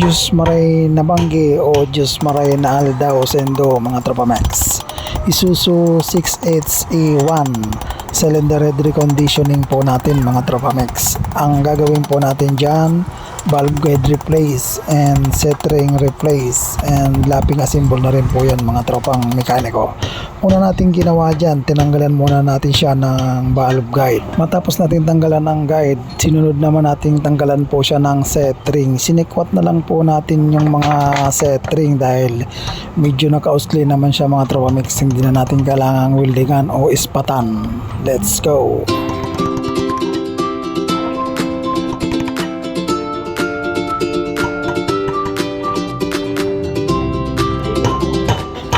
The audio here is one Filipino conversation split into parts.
Diyos maray nabanggi o Diyos maray na aldaw sendo mga tropa max. Isuzu 68E1 cylinder head reconditioning po natin mga tropa max. Ang gagawin po natin dyan valve guide replace and set ring replace and lapping assemble na rin po yan mga tropang mekaniko. Una natin ginawa dyan, tinanggalan muna natin siya ng valve guide. Matapos natin tanggalan ng guide, sinunod naman natin tanggalan po siya ng set ring. Sinikwat na lang po natin yung mga set ring dahil medyo nakausli naman siya mga tropa mix. Hindi na natin kailangang weldingan o ispatan. Let's go!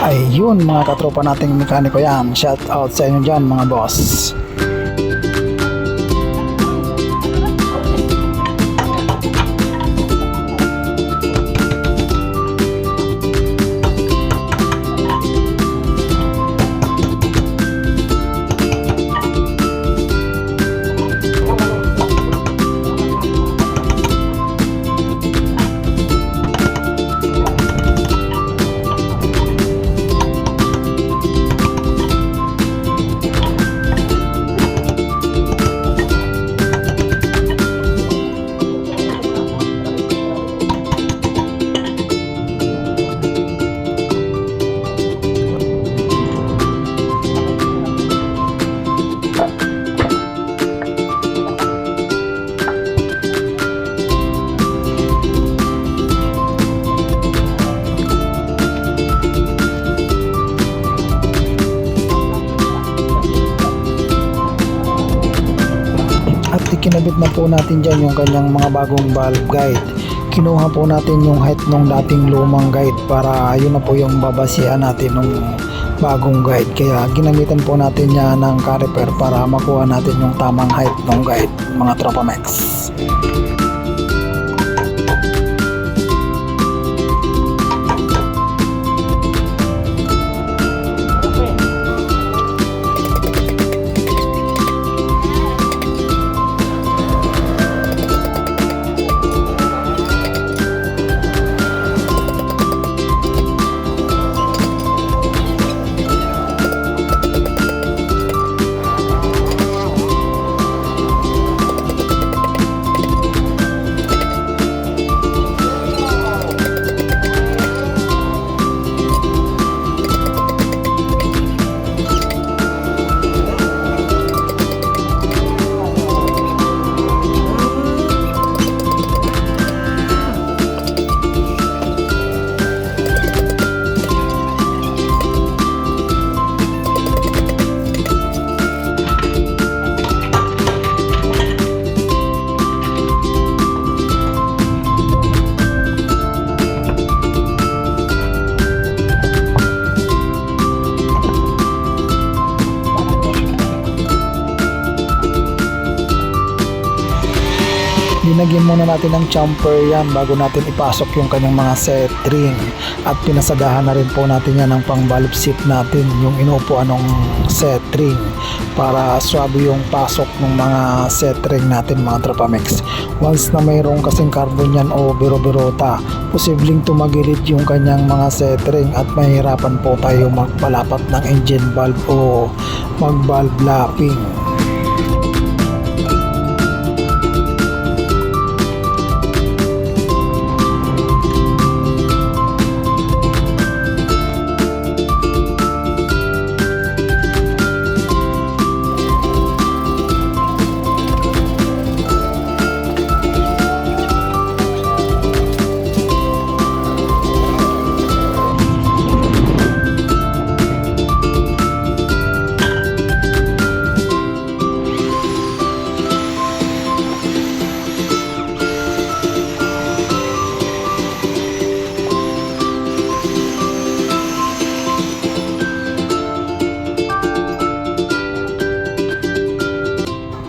Ayun mga katropa nating mekaniko yan. Shout out sa inyo dyan mga boss. At ikinabit na po natin dyan yung kanyang mga bagong valve guide. Kinuha po natin yung height ng dating lumang guide para yun na po yung babasihan natin ng bagong guide. Kaya ginamitan po natin niya ng caliper para makuha natin yung tamang height ng guide mga tropa max Linagyan muna natin ng jumper yan bago natin ipasok yung kanyang mga set ring at pinasagahan na rin po natin yan ng pang valve seat natin yung inuupuan ng set ring para swabe yung pasok ng mga set ring natin mga tropa mix once na mayroong kasing carbon yan o biro-birota posibleng tumagilid yung kanyang mga set ring at mahirapan po tayo magpalapat ng engine valve o mag valve lapping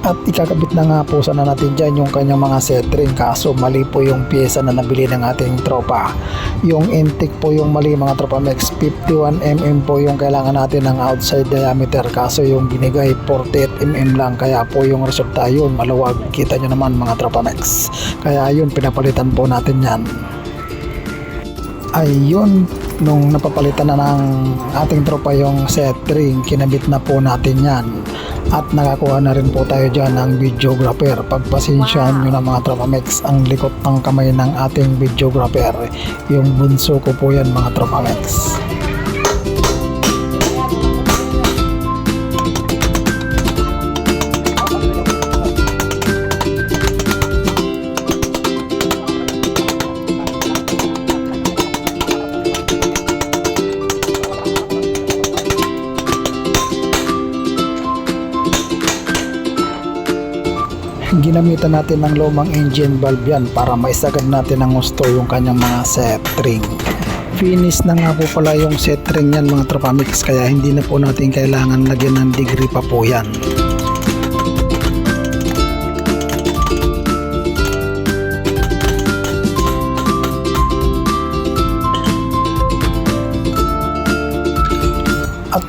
At ikakabit na nga po sana natin dyan yung kanyang mga setring kaso mali po yung pyesa na nabili ng ating tropa. Yung intake po yung mali mga tropa max 51mm po yung kailangan natin ng outside diameter kaso yung binigay 48mm lang kaya po yung resulta yun maluwag kita nyo naman mga tropa max. Kaya yun pinapalitan po natin yan. Ayun, nung napapalitan na ng ating tropa yung set ring, kinabit na po natin yan. At nakakuha na rin po tayo dyan ng videographer. Pagpasensyahan nyo na mga tropa max, ang likot ng kamay ng ating videographer. Yung bunso ko po yan mga tropa max. Ginamitan natin ng lumang engine valve yan para maisagad natin ng gusto yung kanyang mga set ring. Finish na nga po pala yung set ring yan mga tropa mix kaya hindi na po natin kailangan lagyan ng degree pa po yan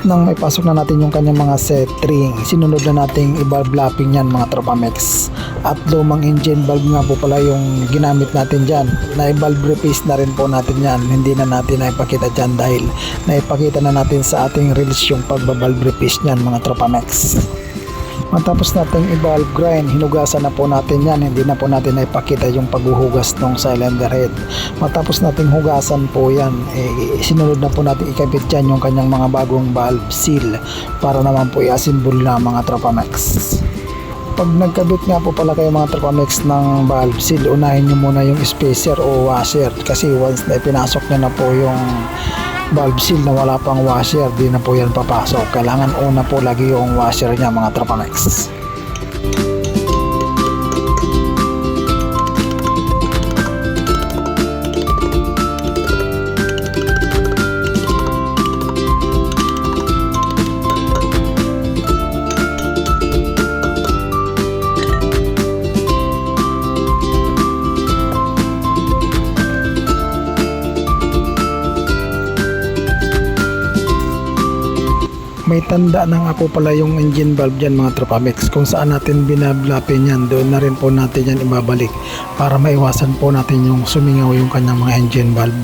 nang ipasok na natin yung kanyang mga set ring, sinunod na nating i-valve lapping yan mga tropa mix. At lumang engine valve nga po pala yung ginamit natin dyan. Na i-valve replace na rin po natin yan. Hindi na natin naipakita dyan dahil naipakita na natin sa ating release yung pagbabalve replace niyan mga tropa mix. Matapos nating i-valve grind, hinugasan na po natin yan. Hindi na po natin naipakita yung paghuhugas ng cylinder head. Matapos nating hugasan po yan, eh, sinunod na po natin ikabit dyan yung kanyang mga bagong valve seal para naman po i-assemble na mga Tropamex. Pag nagkabit nga po pala kayo mga Tropamex ng valve seal, unahin nyo muna yung spacer o washer kasi once na ipinasok nyo na po yung valve seal na wala pang washer, di na po yan papasok. Kailangan una po lagi yung washer niya mga Tropamex. Tanda na nga po pala yung engine valve dyan mga Tropamex kung saan natin binablapin yan. Doon na rin po natin yan ibabalik para maiwasan po natin yung sumingaw yung kanyang mga engine valve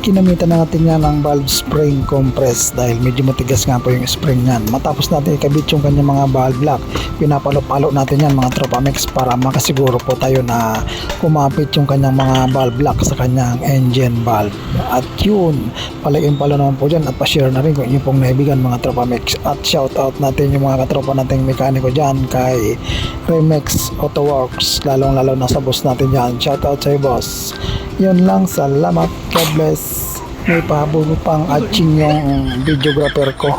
kinamitan na natin yan ng valve spring compress dahil medyo matigas nga po yung spring yan matapos natin ikabit yung kanyang mga valve lock pinapalo-palo natin yan mga Tropamex para makasiguro po tayo na kumapit yung kanyang mga valve lock sa kanyang engine valve. At yun palaging palo naman po dyan at pa-share na rin kung inyo pong naibigan mga Tropamex at shout out natin yung mga katropa nating mekaniko dyan kay Remex Auto Works lalong lalo na sa boss natin dyan. Shout out sa boss. Yun lang salamat. God bless may pahabol pang atching yung videographer ko